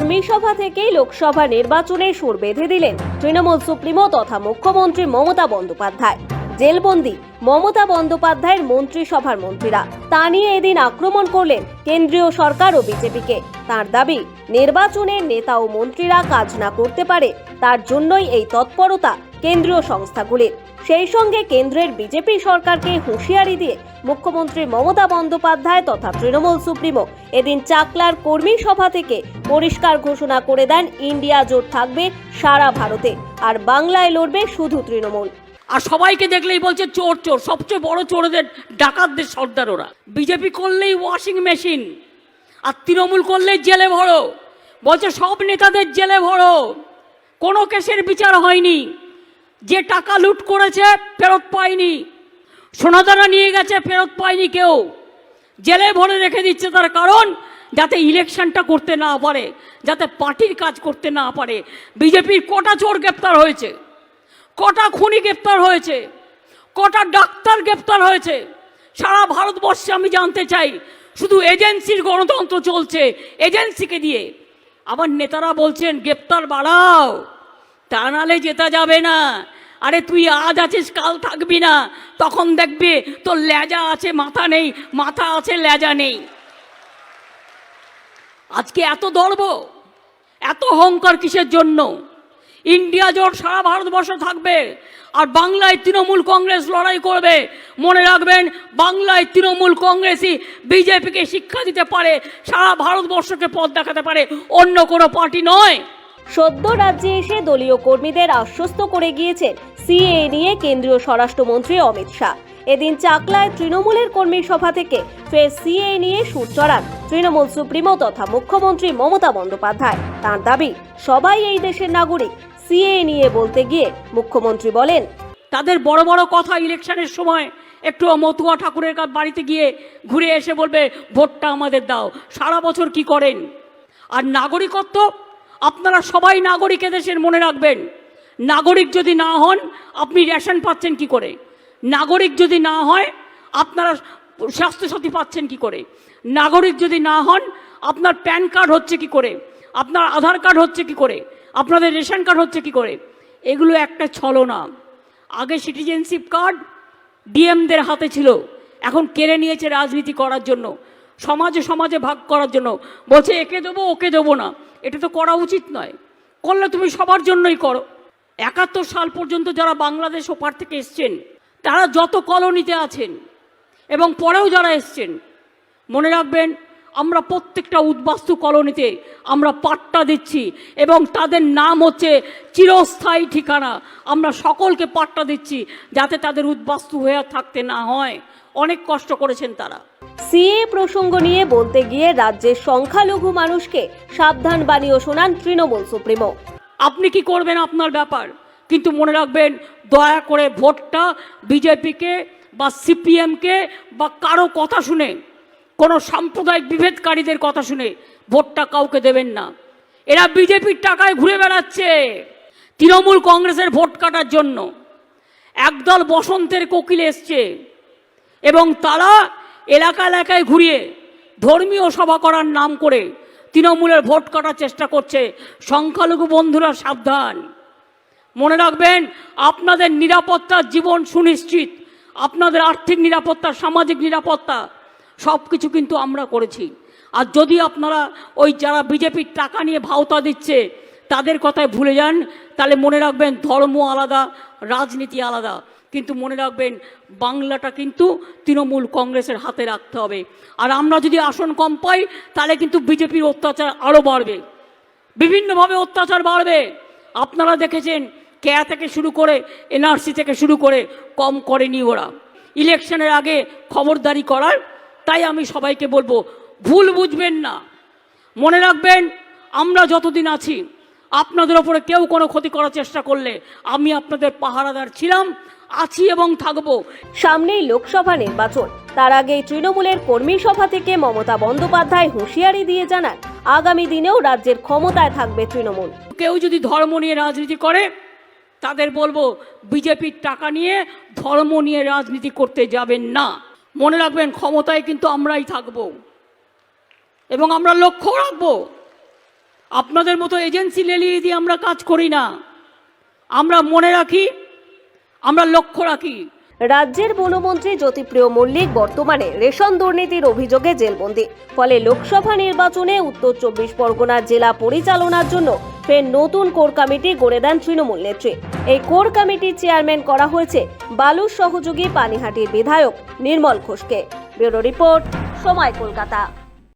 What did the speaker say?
কর্মী সভা থেকেই লোকসভা নির্বাচনে সুর বেঁধে দিলেন তৃণমূল সুপ্রিমো তথা মুখ্যমন্ত্রী মমতা বন্দ্যোপাধ্যায়। জেলবন্দি মমতা বন্দ্যোপাধ্যায়ের মন্ত্রিসভার মন্ত্রীরা। তা নিয়ে এদিন আক্রমণ করলেন কেন্দ্রীয় সরকার ও বিজেপিকে। তার দাবি, নির্বাচনে নেতা ও মন্ত্রীরা কাজ না করতে পারে, তার জন্যই এই তৎপরতা কেন্দ্রীয় সংস্থাগুলির সেই সঙ্গে কেন্দ্রের বিজেপি সরকারকে হুঁশিয়ারি দিয়ে মুখ্যমন্ত্রী মমতা বন্দ্যোপাধ্যায় তথা তৃণমূল সুপ্রিমো এদিন চাকলার কর্মী সভা থেকে পরিষ্কার ঘোষণা করে দেন, ইন্ডিয়া জোট থাকবে সারা ভারতে, আর বাংলায় লড়বে শুধু তৃণমূল। আর সবাইকে দেখলেই বলছে, চোর চোর, সবচেয়ে বড় চোরদের ডাকাতদের সর্দার ওরা। বিজেপি করলেই ওয়াশিং মেশিন, আর তৃণমূল করলেই জেলে ভরো। বলছে, সব নেতাদের জেলে ভরো। কোনো কেসের বিচার হয়নি। যে টাকা লুট করেছে, ফেরত পায়নি। সোনাদানা নিয়ে গেছে, ফেরত পায়নি কেউ। জেলে ভরে রেখে দিচ্ছে তার কারণ, যাতে ইলেকশনটা করতে না পারে, যাতে পার্টির কাজ করতে না পারে। বিজেপির কটা চোর গ্রেপ্তার হয়েছে, কটা খুনি গ্রেপ্তার হয়েছে, কটা ডাক্তার গ্রেপ্তার হয়েছে। সারা ভারতবর্ষে আমি জানতে চাই, শুধু এজেন্সির গণতন্ত্র চলছে এজেন্সিকে দিয়ে। আবার নেতারা বলছেন, গ্রেপ্তার বাড়াও, তা নালে জেতা যাবে না। আরে তুই আজ আছিস, কাল থাকবি না। তখন দেখবি তোর লেজা আছে, মাথা নেই। মাথা আছে, লেজা নেই। আজকে এত দর্ব, এত অহংকার কিসের জন্য? ইন্ডিয়া জোট সারা ভারতবর্ষে থাকবে, আর বাংলায় তৃণমূল কংগ্রেস লড়াই করবে। মনে রাখবেন, বাংলায় তৃণমূল কংগ্রেসই বিজেপিকে শিক্ষা দিতে পারে, সারা ভারতবর্ষকে পথ দেখাতে পারে। অন্য কোনো পার্টি নয়। সদ্য রাজ্যে এসে দলীয় কর্মীদের আশ্বস্ত করে গিয়েছেন সিএ নিয়ে কেন্দ্রীয় স্বরাষ্ট্রমন্ত্রী অমিত শাহ। এদিন চাকলায় তৃণমূলের কর্মী সভা থেকে ফের সিএ নিয়ে সুর চড়ান তৃণমূল সুপ্রিমো তথা মুখ্যমন্ত্রী মমতা বন্দ্যোপাধ্যায়। তার দাবি, সবাই এই দেশের নাগরিক সিএ নিয়ে বলতে গিয়ে মুখ্যমন্ত্রী বলেন, তাদের বড় বড় কথা ইলেকশনের সময় একটু মতুয়া ঠাকুরের বাড়িতে গিয়ে ঘুরে এসে বলবে, ভোটটা আমাদের দাও, সারা বছর কি করেন? আর নাগরিকত্ব আপনারা সবাই নাগরিক দেশের মনে রাখবেন। নাগরিক যদি না হন, আপনি রেশন পাচ্ছেন কি করে? নাগরিক যদি না হয়, আপনারা স্বাস্থ্যসাথী পাচ্ছেন কি করে? নাগরিক যদি না হন, আপনার প্যান কার্ড হচ্ছে কি করে? আপনার আধার কার্ড হচ্ছে কি করে? আপনাদের রেশন কার্ড হচ্ছে কি করে? এগুলো একটা ছলনা। আগে সিটিজেনশিপ কার্ড ডিএমদের হাতে ছিল। এখন কেড়ে নিয়েছে রাজনীতি করার জন্য। সমাজে সমাজে ভাগ করার জন্য। বলছে, একে দেবো, ওকে দেবো না। এটা তো করা উচিত নয়। করলে তুমি সবার জন্যই করো। একাত্তর সাল পর্যন্ত যারা বাংলাদেশ ওপার থেকে এসছেন, তারা যত কলোনিতে আছেন এবং পরেও যারা এসছেন, মনে রাখবেন আমরা প্রত্যেকটা উদ্বাস্তু কলোনিতে আমরা পাট্টা দিচ্ছি এবং তাদের নাম হচ্ছে চিরস্থায়ী ঠিকানা। আমরা সকলকে পাট্টা দিচ্ছি যাতে তাদের উদ্বাস্তু হয়ে থাকতে না হয়। অনেক কষ্ট করেছেন তারা। সিএ প্রসঙ্গ নিয়ে বলতে গিয়ে রাজ্যের সংখ্যালঘু মানুষকে সাবধান বাণীও শোনান তৃণমূল সুপ্রিমো। আপনি কি করবেন আপনার ব্যাপার? কিন্তু মনে রাখবেন দয়া করে ভোটটা বিজেপিকে বা সিপিএমকে বা কারও কথা শুনে কোনো সাম্প্রদায়িক বিভেদকারীদের কথা শুনে ভোটটা কাউকে দেবেন না। এরা বিজেপির টাকায় ঘুরে বেড়াচ্ছে তৃণমূল কংগ্রেসের ভোট কাটার জন্য। একদল বসন্তের কোকিল এসছে এবং তারা এলাকা এলাকায় ঘুরিয়ে ধর্মীয় সভা করার নাম করে তৃণমূলের ভোট কাটার চেষ্টা করছে। সংখ্যালঘু বন্ধুরা, সাবধান। মনে রাখবেন, আপনাদের নিরাপত্তার জীবন সুনিশ্চিত। আপনাদের আর্থিক নিরাপত্তা, সামাজিক নিরাপত্তা সব কিছু কিন্তু আমরা করেছি। আর যদি আপনারা ওই যারা বিজেপির টাকা নিয়ে ভাওতা দিচ্ছে, তাদের কথায় ভুলে যান, তাহলে মনে রাখবেন ধর্ম আলাদা, রাজনীতি আলাদা। কিন্তু মনে রাখবেন বাংলাটা কিন্তু তৃণমূল কংগ্রেসের হাতে রাখতে হবে। আর আমরা যদি আসন কম পাই, তাহলে কিন্তু বিজেপির অত্যাচার আরও বাড়বে। বিভিন্নভাবে অত্যাচার বাড়বে। আপনারা দেখেছেন কেয়া থেকে শুরু করে এনআরসি থেকে শুরু করে কম করেনি ওরা। ইলেকশনের আগে খবরদারি করার তাই আমি সবাইকে বলব ভুল বুঝবেন না। মনে রাখবেন আমরা যতদিন আছি আপনাদের ওপরে কেউ কোনো ক্ষতি করার চেষ্টা করলে আমি আপনাদের পাহারাদার ছিলাম আছি এবং থাকব। সামনেই লোকসভা নির্বাচন। তার আগেই তৃণমূলের কর্মী সভা থেকে মমতা বন্দ্যোপাধ্যায় হুঁশিয়ারি দিয়ে জানান আগামী দিনেও রাজ্যের ক্ষমতায় থাকবে তৃণমূল। কেউ যদি ধর্ম নিয়ে রাজনীতি করে তাদের বলব বিজেপির টাকা নিয়ে ধর্ম নিয়ে রাজনীতি করতে যাবেন না। মনে রাখবেন, ক্ষমতায় কিন্তু আমরাই থাকব। এবং আমরা লক্ষ্য রাখব, আপনাদের মতো এজেন্সি লেলিয়ে দিয়ে আমরা কাজ করি না। আমরা মনে রাখি, আমরা লক্ষ্য রাখি। রাজ্যের বনমন্ত্রী জ্যোতিপ্রিয় মল্লিক বর্তমানে রেশন দুর্নীতির অভিযোগে জেলবন্দি। ফলে লোকসভা নির্বাচনে উত্তর চব্বিশ পরগনার জেলা পরিচালনার জন্য ফের নতুন কোর কমিটি গড়ে দেন তৃণমূল নেত্রী। এই কোর কমিটির চেয়ারম্যান করা হয়েছে বালুর সহযোগী পানিহাটির বিধায়ক নির্মল ঘোষকে। ব্যুরো রিপোর্ট সময় কলকাতা।